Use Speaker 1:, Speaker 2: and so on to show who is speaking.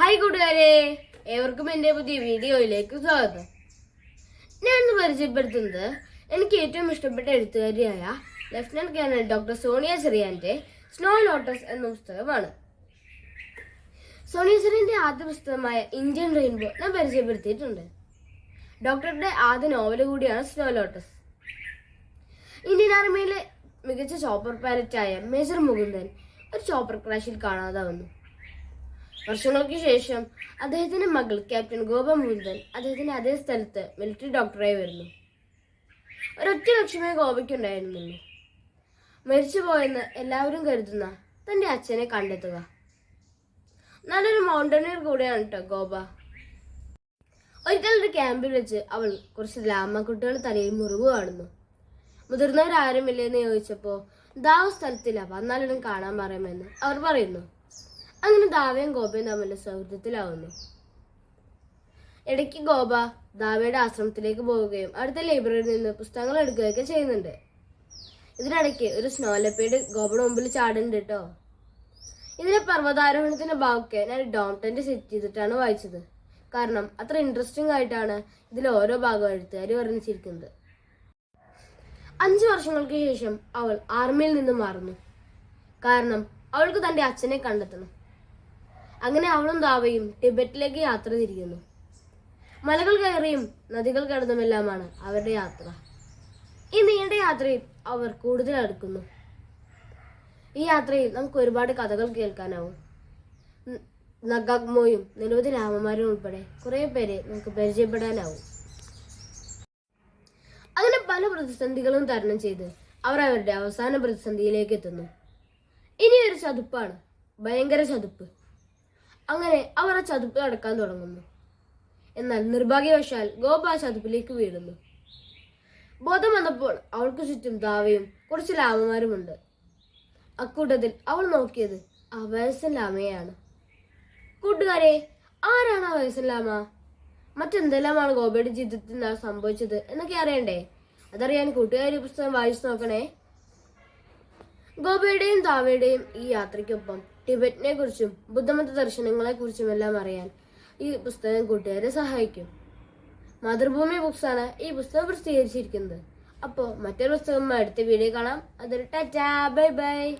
Speaker 1: Hi കൂട്ടുകാരെ ഏവർക്കും എന്റെ പുതിയ വീഡിയോയിലേക്ക് സ്വാഗതം. ഞാൻ ഇന്ന് പരിചയപ്പെടുത്തുന്നത് എനിക്ക് ഏറ്റവും ഇഷ്ടപ്പെട്ട എഴുത്തുകാരിയായ ലഫ്റ്റനന്റ് കേണൽ ഡോക്ടർ സോണിയ ചെറിയാന്റെ സ്നോ ലോട്ടസ് എന്ന പുസ്തകമാണ്. സോണിയ ചെറിയന്റെ ആദ്യ പുസ്തകമായ ഇന്ത്യൻ റെയിൻബോ ഞാൻ പരിചയപ്പെടുത്തിയിട്ടുണ്ട്. ഡോക്ടറുടെ ആദ്യ നോവൽ കൂടിയാണ് സ്നോ ലോട്ടസ് ഇന്ത്യൻ ആർമിയിലെ മികച്ച ചോപ്പർ പൈലറ്റായ മേജർ മുകുന്ദൻ ഒരു ചോപ്പർ ക്രാഷിൽ കാണാതാവുന്നു. വർഷങ്ങൾക്ക് ശേഷം അദ്ദേഹത്തിന്റെ മകൾ ക്യാപ്റ്റൻ ഗോപ മുകുന്ദൻ അദ്ദേഹത്തിന്റെ അതേ സ്ഥലത്ത് മിലിറ്ററി ഡോക്ടറായി വരുന്നു. ഒരൊറ്റ ലക്ഷ്യമേ ഗോപയ്ക്കുണ്ടായിരുന്നുള്ളൂ. മരിച്ചുപോയെന്ന് എല്ലാവരും കരുതുന്ന തന്റെ അച്ഛനെ കണ്ടെത്തുക. നല്ലൊരു മൗണ്ടനിയർ കൂടെയാണ് കേട്ടോ ഗോപ. ഒരിക്കൽ ഒരു ക്യാമ്പിൽ വെച്ച് അവൾ കുറച്ച് ലാമക്കുട്ടികൾ തലയിൽ മുറിവ് കാണുന്നു. മുതിർന്നവരാരുമില്ലെന്ന് ചോദിച്ചപ്പോ ദാവ് സ്ഥലത്തില്ല വന്നാലും കാണാൻ പറയുമെന്ന് അവർ പറയുന്നു. അങ്ങനെ ദാവയും ഗോപയും തമ്മിൽ സൗഹൃദത്തിലാവുന്നു. ഇടയ്ക്ക് ഗോപ ദാവയുടെ ആശ്രമത്തിലേക്ക് പോവുകയും അടുത്ത ലൈബ്രറിയിൽ നിന്ന് പുസ്തകങ്ങൾ എടുക്കുകയൊക്കെ ചെയ്യുന്നുണ്ട്. ഇതിനിടയ്ക്ക് ഒരു സ്നോ ലെപ്പേഡ് ഗോപയുടെ മുമ്പിൽ ചാടുന്നുണ്ട് കേട്ടോ. ഇതിലെ പർവതാരോഹണത്തിന്റെ ഭാഗമൊക്കെ ഞാൻ ഡോംടന്റ് സെറ്റ് ചെയ്തിട്ടാണ് വായിച്ചത്. കാരണം അത്ര ഇൻട്രസ്റ്റിംഗ് ആയിട്ടാണ് ഇതിലെ ഓരോ ഭാഗം എഴുത്തുകാർ വർണിച്ചിരിക്കുന്നത്. അഞ്ചു വർഷങ്ങൾക്ക് ശേഷം അവൾ ആർമിയിൽ നിന്ന് മാറുന്നു. കാരണം അവൾക്ക് തന്റെ അച്ഛനെ കണ്ടെത്തണം. അങ്ങനെ അവളും ദാവയും ടിബറ്റിലേക്ക് യാത്ര തിരിക്കുന്നു മലകൾ കയറിയും നദികൾ കടന്നുമെല്ലാമാണ് അവരുടെ യാത്ര. ഈ നീണ്ട യാത്രയിൽ അവർ കൂടുതൽ അടുക്കുന്നു. ഈ യാത്രയിൽ നമുക്ക് ഒരുപാട് കഥകൾ കേൾക്കാനാവും. നഗാഗ്മോയും നിരവധി രാമന്മാരും ഉൾപ്പെടെ കുറേ പേരെ നമുക്ക് പരിചയപ്പെടാനാവും. അങ്ങനെ പല പ്രതിസന്ധികളും തരണം ചെയ്ത് അവർ അവരുടെ അവസാന പ്രതിസന്ധിയിലേക്ക് എത്തുന്നു. ഇനി ഒരു ചതുപ്പാണ്. ഭയങ്കര ചതുപ്പ്. അങ്ങനെ അവർ ആ ചതുപ്പ് നടക്കാൻ തുടങ്ങുന്നു. എന്നാൽ നിർഭാഗ്യവശാൽ ഗോപ ആ ചതുപ്പിലേക്ക് വീഴുന്നു. ബോധം വന്നപ്പോൾ അവൾക്ക് ചുറ്റും ദാവയും കുറച്ച് ലാമമാരുമുണ്ട് അക്കൂട്ടത്തിൽ അവൾ നോക്കിയത് ആ വയസ്സൻ ലാമയാണ് കൂട്ടുകാരെ ആരാണ് ആ വയസ്സൻ ലാമ? മറ്റെന്തെല്ലാമാണ് ഗോപയുടെ ജീവിതത്തിൽ നിന്ന് സംഭവിച്ചത് എന്നൊക്കെ അറിയണ്ടേ? അതറിയാൻ കൂട്ടുകാരി പുസ്തകം വായിച്ചു നോക്കണേ. ഗോപയുടെയും ദാവയുടെയും ഈ യാത്രയ്ക്കൊപ്പം ടിബറ്റിനെ കുറിച്ചും ബുദ്ധമത ദർശനങ്ങളെ കുറിച്ചും എല്ലാം അറിയാൻ ഈ പുസ്തകം കൂട്ടുകാരെ സഹായിക്കും. മാതൃഭൂമി ബുക്സ് ആണ് ഈ പുസ്തകം പ്രസിദ്ധീകരിച്ചിരിക്കുന്നത്. അപ്പോൾ മറ്റൊരു പുസ്തകം അടുത്ത വീഡിയോ കാണാം. അതൊരു ടാറ്റാ. Bye bye.